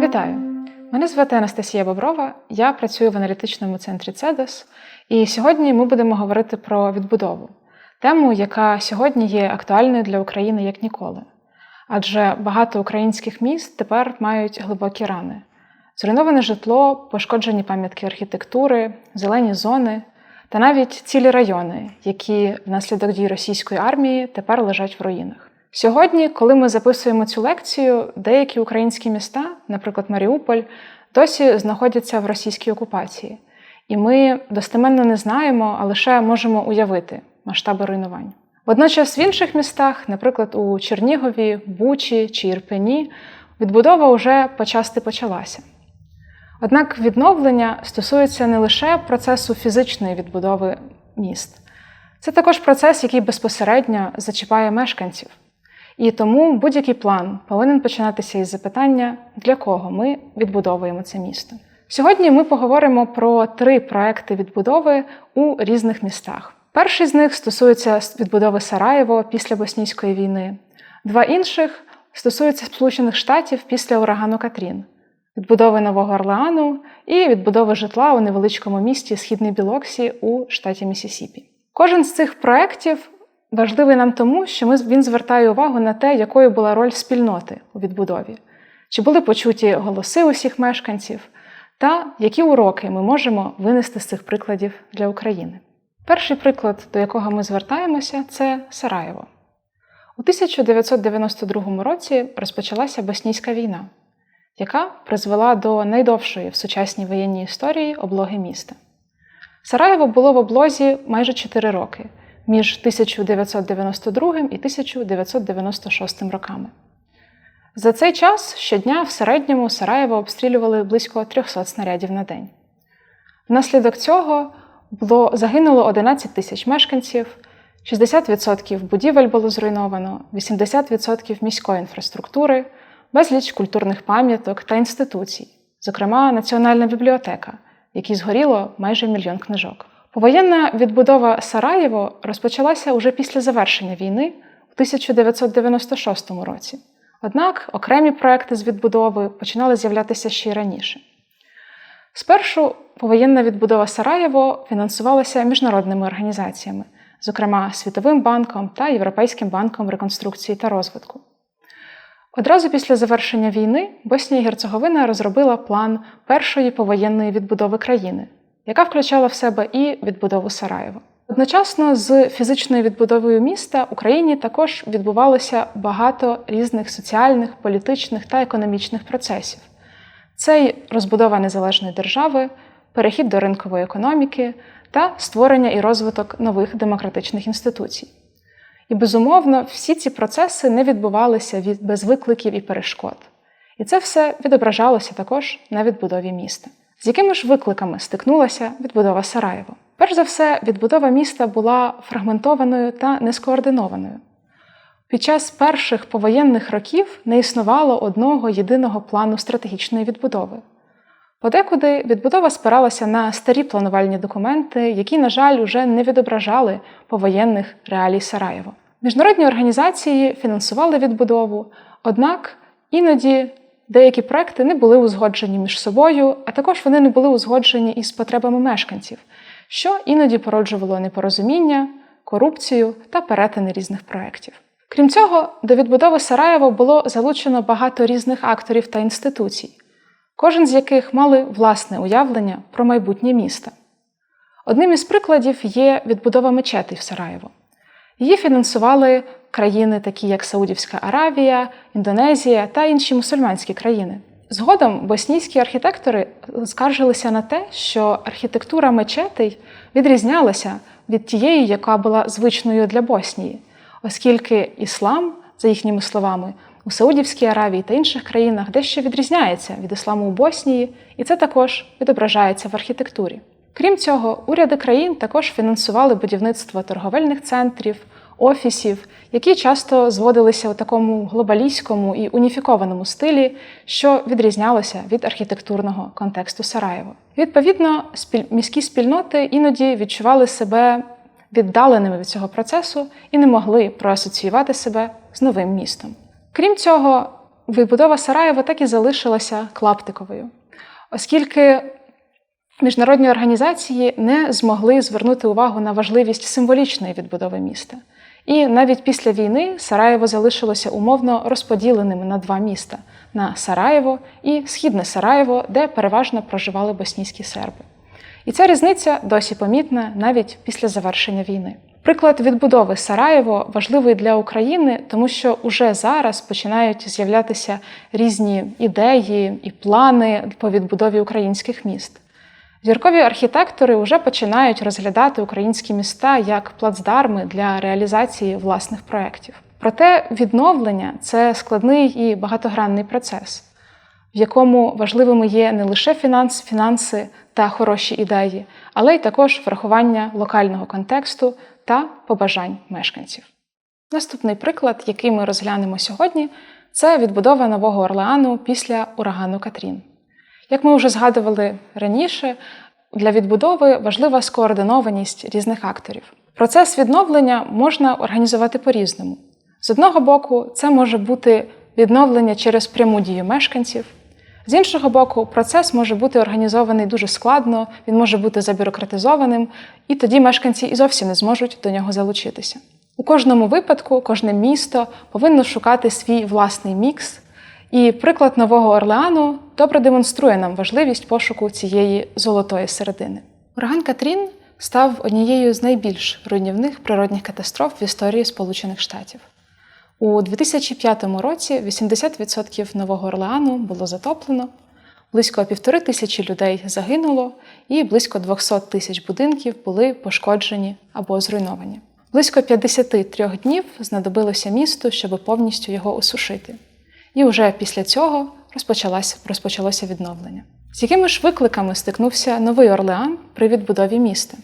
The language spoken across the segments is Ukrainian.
Вітаю! Мене звати Анастасія Боброва, я працюю в аналітичному центрі CEDOS, і сьогодні ми будемо говорити про відбудову, тему, яка сьогодні є актуальною для України як ніколи. Адже багато українських міст тепер мають глибокі рани: зруйноване житло, пошкоджені пам'ятки архітектури, зелені зони та навіть цілі райони, які внаслідок дій російської армії тепер лежать в руїнах. Сьогодні, коли ми записуємо цю лекцію, деякі українські міста, наприклад, Маріуполь, досі знаходяться в російській окупації, і ми достеменно не знаємо, а лише можемо уявити масштаби руйнувань. Водночас в інших містах, наприклад, у Чернігові, Бучі чи Ірпені, відбудова вже почасти почалася. Однак відновлення стосується не лише процесу фізичної відбудови міст, це також процес, який безпосередньо зачіпає мешканців. І тому будь-який план повинен починатися із запитання, для кого ми відбудовуємо це місто. Сьогодні ми поговоримо про три проекти відбудови у різних містах. Перший з них стосується відбудови Сараєво після Боснійської війни, два інших стосуються Сполучених Штатів після урагану Катрін, відбудови Нового Орлеану і відбудови житла у невеличкому місті Східний Білоксі у штаті Місісіпі. Кожен з цих проєктів важливий нам тому, що ми, він звертає увагу на те, якою була роль спільноти у відбудові, чи були почуті голоси усіх мешканців, та які уроки ми можемо винести з цих прикладів для України. Перший приклад, до якого ми звертаємося, це Сараєво. У 1992 році розпочалася Боснійська війна, яка призвела до найдовшої в сучасній воєнній історії облоги міста. Сараєво було в облозі майже 4 роки між 1992 і 1996 роками. За цей час щодня в середньому Сараєво обстрілювали близько 300 снарядів на день. Внаслідок цього було, загинуло 11 тисяч мешканців, 60% будівель було зруйновано, 80% міської інфраструктури, безліч культурних пам'яток та інституцій, зокрема Національна бібліотека, якій згоріло майже мільйон книжок. Повоєнна відбудова Сараєво розпочалася уже після завершення війни у 1996 році. Однак окремі проекти з відбудови починали з'являтися ще й раніше. Спершу повоєнна відбудова Сараєво фінансувалася міжнародними організаціями, зокрема Світовим банком та Європейським банком реконструкції та розвитку. Одразу після завершення війни Боснія і Герцеговина розробила план першої повоєнної відбудови країни яка включала в себе і відбудову Сараєва. Одночасно з фізичною відбудовою міста Україні також відбувалося багато різних соціальних, політичних та економічних процесів. Це й розбудова незалежної держави, перехід до ринкової економіки та створення і розвиток нових демократичних інституцій. І, безумовно, всі ці процеси не відбувалися від без викликів і перешкод. І це все відображалося також на відбудові міста. З якими ж викликами стикнулася відбудова Сараєво? Перш за все, відбудова міста була фрагментованою та нескоординованою. Під час перших повоєнних років не існувало одного єдиного плану стратегічної відбудови. Подекуди відбудова спиралася на старі планувальні документи, які, на жаль, уже не відображали повоєнних реалій Сараєво. Міжнародні організації фінансували відбудову, однак іноді Деякі проекти не були узгоджені між собою, а також вони не були узгоджені із потребами мешканців, що іноді породжувало непорозуміння, корупцію та перетини різних проєктів. Крім цього, до відбудови Сараєва було залучено багато різних акторів та інституцій, кожен з яких мали власне уявлення про майбутнє міста. Одним із прикладів є відбудова мечетей в Сараєво. Її фінансували країни, такі як Саудівська Аравія, Індонезія та інші мусульманські країни. Згодом боснійські архітектори скаржилися на те, що архітектура мечетей відрізнялася від тієї, яка була звичною для Боснії, оскільки іслам, за їхніми словами, у Саудівській Аравії та інших країнах дещо відрізняється від ісламу у Боснії, і це також відображається в архітектурі. Крім цього, уряди країн також фінансували будівництво торговельних центрів, офісів, які часто зводилися у такому глобалістському і уніфікованому стилі, що відрізнялося від архітектурного контексту Сараєва. Відповідно, міські спільноти іноді відчували себе віддаленими від цього процесу і не могли проасоціювати себе з новим містом. Крім цього, відбудова Сараєва так і залишилася клаптиковою, оскільки міжнародні організації не змогли звернути увагу на важливість символічної відбудови міста. І навіть після війни Сараєво залишилося умовно розподіленим на два міста на Сараєво і Східне Сараєво, де переважно проживали боснійські серби. І ця різниця досі помітна навіть після завершення війни. Приклад відбудови Сараєво важливий для України, тому що уже зараз починають з'являтися різні ідеї і плани по відбудові українських міст. Зіркові архітектори вже починають розглядати українські міста як плацдарми для реалізації власних проєктів. Проте відновлення це складний і багатогранний процес, в якому важливими є не лише фінанс, фінанси та хороші ідеї, але й також врахування локального контексту та побажань мешканців. Наступний приклад, який ми розглянемо сьогодні, це відбудова Нового Орлеану після урагану Катрін. Як ми вже згадували раніше, для відбудови важлива скоординованість різних акторів. Процес відновлення можна організувати по-різному. З одного боку, це може бути відновлення через пряму дію мешканців. З іншого боку, процес може бути організований дуже складно, він може бути забюрократизованим, і тоді мешканці і зовсім не зможуть до нього залучитися. У кожному випадку кожне місто повинно шукати свій власний мікс, і приклад Нового Орлеану добре демонструє нам важливість пошуку цієї золотої середини. Ураган Катрін став однією з найбільш руйнівних природних катастроф в історії Сполучених Штатів. У 2005 році 80% Нового Орлеану було затоплено, близько півтори тисячі людей загинуло, і близько 200 тисяч будинків були пошкоджені або зруйновані. Близько 53 днів знадобилося місту, щоб повністю його осушити. І вже після цього розпочалося, розпочалося відновлення. З якими ж викликами стикнувся Новий Орлеан при відбудові міста?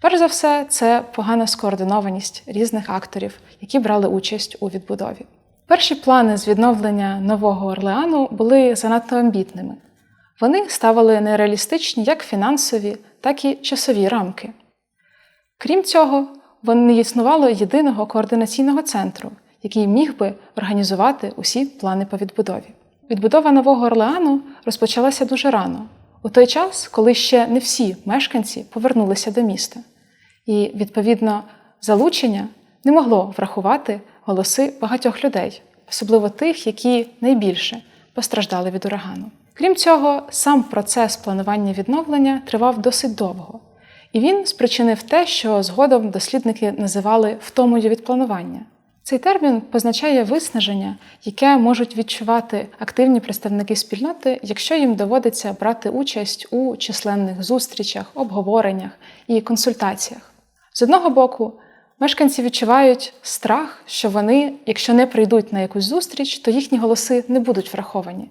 Перш за все, це погана скоординованість різних акторів, які брали участь у відбудові. Перші плани з відновлення Нового Орлеану були занадто амбітними. Вони ставили нереалістичні як фінансові, так і часові рамки. Крім цього, не існувало єдиного координаційного центру, який міг би організувати усі плани по відбудові. Відбудова Нового Орлеану розпочалася дуже рано, у той час, коли ще не всі мешканці повернулися до міста, і, відповідно, залучення не могло врахувати голоси багатьох людей, особливо тих, які найбільше постраждали від урагану. Крім цього, сам процес планування відновлення тривав досить довго, і він спричинив те, що згодом дослідники називали втомою від планування. Цей термін позначає виснаження, яке можуть відчувати активні представники спільноти, якщо їм доводиться брати участь у численних зустрічах, обговореннях і консультаціях. З одного боку, мешканці відчувають страх, що вони, якщо не прийдуть на якусь зустріч, то їхні голоси не будуть враховані.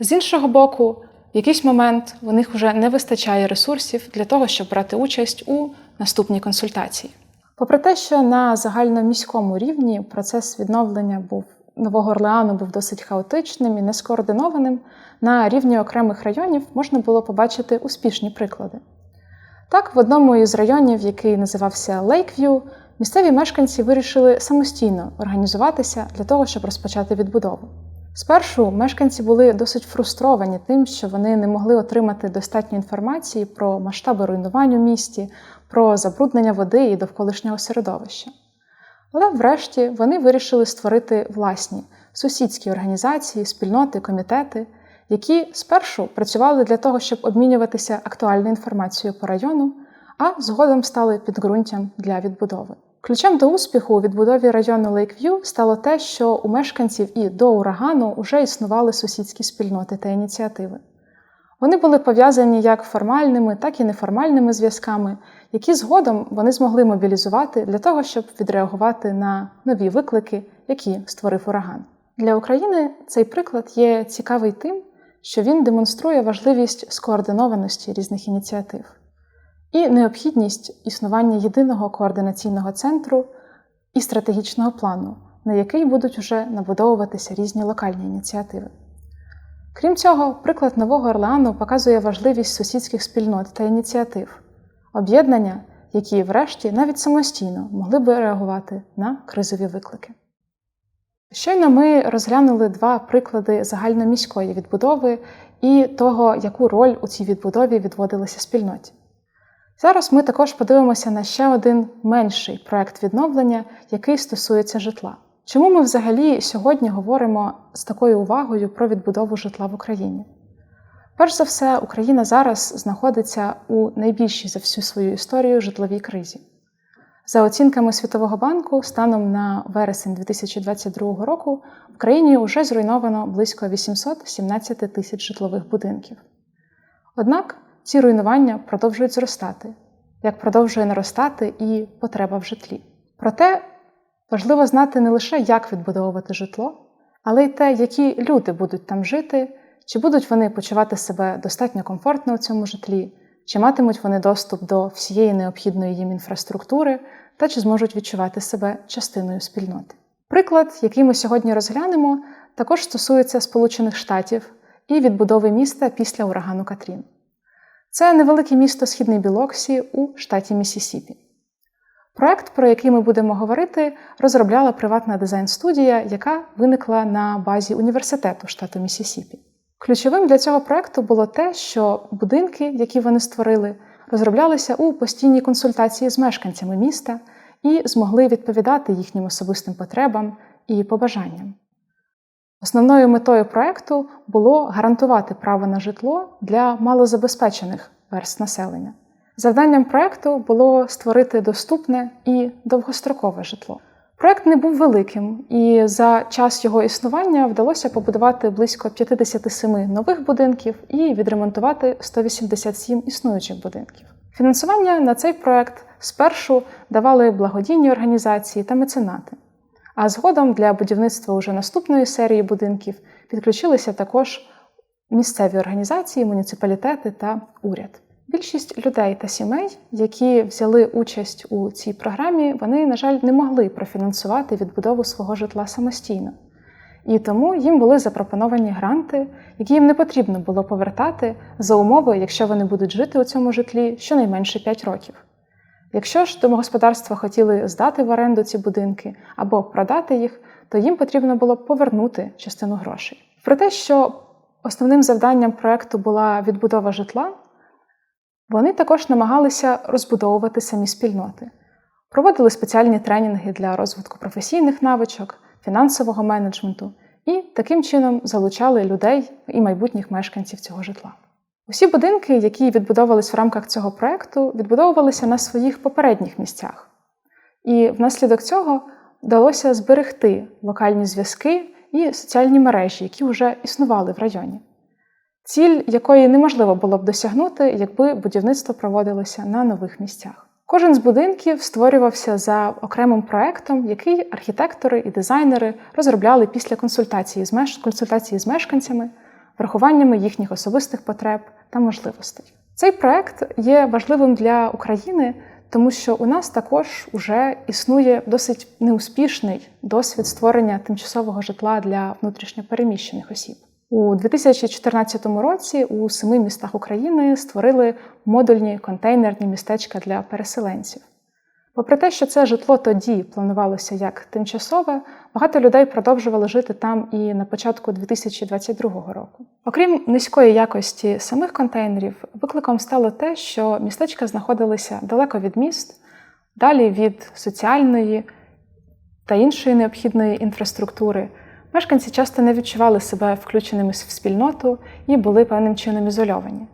З іншого боку, в якийсь момент у них вже не вистачає ресурсів для того, щоб брати участь у наступній консультації. Попри те, що на загальноміському рівні процес відновлення був Нового Орлеану був досить хаотичним і нескоординованим, на рівні окремих районів можна було побачити успішні приклади. Так, в одному із районів, який називався Лейкв'ю, місцеві мешканці вирішили самостійно організуватися для того, щоб розпочати відбудову. Спершу мешканці були досить фрустровані тим, що вони не могли отримати достатньо інформації про масштаби руйнувань у місті, про забруднення води і довколишнього середовища. Але врешті вони вирішили створити власні сусідські організації, спільноти, комітети, які спершу працювали для того, щоб обмінюватися актуальною інформацією по району, а згодом стали підґрунтям для відбудови. Ключем до успіху у відбудові району Лейкв'ю стало те, що у мешканців і до урагану вже існували сусідські спільноти та ініціативи. Вони були пов'язані як формальними, так і неформальними зв'язками, які згодом вони змогли мобілізувати для того, щоб відреагувати на нові виклики, які створив ураган. Для України цей приклад є цікавий тим, що він демонструє важливість скоординованості різних ініціатив і необхідність існування єдиного координаційного центру і стратегічного плану, на який будуть вже набудовуватися різні локальні ініціативи. Крім цього, приклад Нового Орлеану показує важливість сусідських спільнот та ініціатив, об'єднання, які, врешті, навіть самостійно могли би реагувати на кризові виклики. Щойно ми розглянули два приклади загальноміської відбудови і того, яку роль у цій відбудові відводилася спільноті. Зараз ми також подивимося на ще один менший проект відновлення, який стосується житла. Чому ми взагалі сьогодні говоримо з такою увагою про відбудову житла в Україні? Перш за все, Україна зараз знаходиться у найбільшій за всю свою історію житловій кризі. За оцінками Світового банку, станом на вересень 2022 року в країні вже зруйновано близько 817 тисяч житлових будинків. Однак ці руйнування продовжують зростати, як продовжує наростати і потреба в житлі. Проте важливо знати не лише, як відбудовувати житло, але й те, які люди будуть там жити, чи будуть вони почувати себе достатньо комфортно у цьому житлі, чи матимуть вони доступ до всієї необхідної їм інфраструктури, та чи зможуть відчувати себе частиною спільноти. Приклад, який ми сьогодні розглянемо, також стосується Сполучених Штатів і відбудови міста після урагану Катрін. Це невелике місто Східний Білоксі у штаті Міссісіпі. Проект, про який ми будемо говорити, розробляла приватна дизайн-студія, яка виникла на базі університету штату Міссісіпі. Ключовим для цього проекту було те, що будинки, які вони створили, розроблялися у постійній консультації з мешканцями міста і змогли відповідати їхнім особистим потребам і побажанням. Основною метою проекту було гарантувати право на житло для малозабезпечених верст населення. Завданням проекту було створити доступне і довгострокове житло. Проект не був великим, і за час його існування вдалося побудувати близько 57 нових будинків і відремонтувати 187 існуючих будинків. Фінансування на цей проект спершу давали благодійні організації та меценати. А згодом для будівництва уже наступної серії будинків підключилися також місцеві організації, муніципалітети та уряд. Більшість людей та сімей, які взяли участь у цій програмі, вони, на жаль, не могли профінансувати відбудову свого житла самостійно. І тому їм були запропоновані гранти, які їм не потрібно було повертати за умови, якщо вони будуть жити у цьому житлі щонайменше 5 років. Якщо ж домогосподарства хотіли здати в оренду ці будинки або продати їх, то їм потрібно було повернути частину грошей. Про те, що основним завданням проекту була відбудова житла, вони також намагалися розбудовувати самі спільноти, проводили спеціальні тренінги для розвитку професійних навичок, фінансового менеджменту і таким чином залучали людей і майбутніх мешканців цього житла. Усі будинки, які відбудовувалися в рамках цього проекту, відбудовувалися на своїх попередніх місцях. І внаслідок цього вдалося зберегти локальні зв'язки і соціальні мережі, які вже існували в районі. Ціль, якої неможливо було б досягнути, якби будівництво проводилося на нових місцях. Кожен з будинків створювався за окремим проектом, який архітектори і дизайнери розробляли після консультації з меш... консультації з мешканцями, врахуваннями їхніх особистих потреб та можливостей. Цей проект є важливим для України, тому що у нас також вже існує досить неуспішний досвід створення тимчасового житла для внутрішньопереміщених осіб. У 2014 році у семи містах України створили модульні контейнерні містечка для переселенців. Попри те, що це житло тоді планувалося як тимчасове, багато людей продовжували жити там і на початку 2022 року. Окрім низької якості самих контейнерів, викликом стало те, що містечка знаходилися далеко від міст, далі від соціальної та іншої необхідної інфраструктури. Мешканці часто не відчували себе включеними в спільноту і були певним чином ізольовані.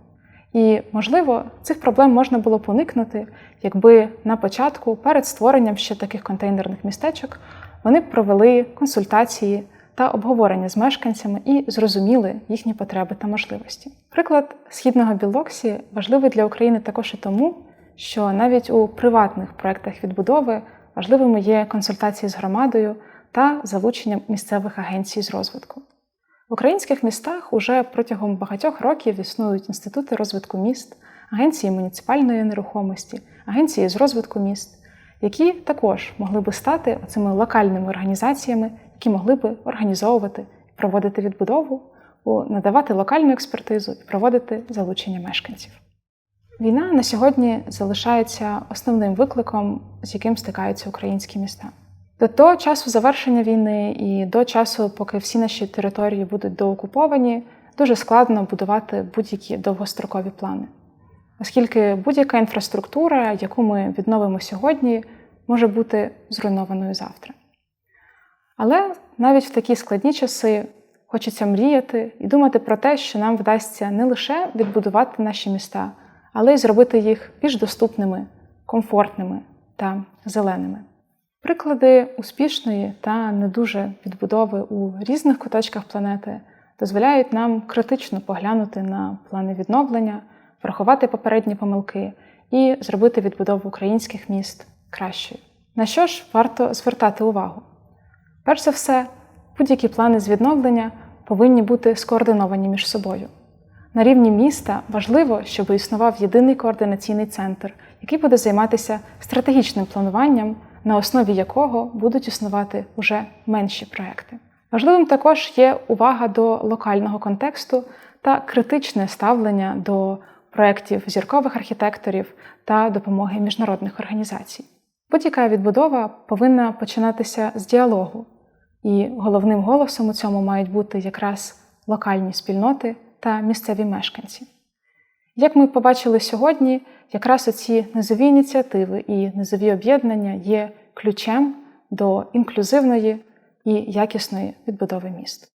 І, можливо, цих проблем можна було б уникнути, якби на початку, перед створенням ще таких контейнерних містечок, вони б провели консультації та обговорення з мешканцями і зрозуміли їхні потреби та можливості. Приклад східного Білоксі важливий для України також і тому, що навіть у приватних проєктах відбудови важливими є консультації з громадою та залучення місцевих агенцій з розвитку. В українських містах уже протягом багатьох років існують інститути розвитку міст, агенції муніципальної нерухомості, агенції з розвитку міст, які також могли би стати цими локальними організаціями, які могли би організовувати проводити відбудову, надавати локальну експертизу і проводити залучення мешканців. Війна на сьогодні залишається основним викликом, з яким стикаються українські міста. До того часу завершення війни і до часу, поки всі наші території будуть доокуповані, дуже складно будувати будь-які довгострокові плани, оскільки будь-яка інфраструктура, яку ми відновимо сьогодні, може бути зруйнованою завтра. Але навіть в такі складні часи хочеться мріяти і думати про те, що нам вдасться не лише відбудувати наші міста, але й зробити їх більш доступними, комфортними та зеленими. Приклади успішної та не дуже відбудови у різних куточках планети дозволяють нам критично поглянути на плани відновлення, врахувати попередні помилки і зробити відбудову українських міст кращою. На що ж варто звертати увагу? Перш за все, будь-які плани з відновлення повинні бути скоординовані між собою. На рівні міста важливо, щоб існував єдиний координаційний центр, який буде займатися стратегічним плануванням, на основі якого будуть існувати вже менші проекти. Важливим також є увага до локального контексту та критичне ставлення до проєктів зіркових архітекторів та допомоги міжнародних організацій. Будь-яка відбудова повинна починатися з діалогу, і головним голосом у цьому мають бути якраз локальні спільноти та місцеві мешканці. Як ми побачили сьогодні, якраз оці низові ініціативи і низові об'єднання є ключем до інклюзивної і якісної відбудови міст.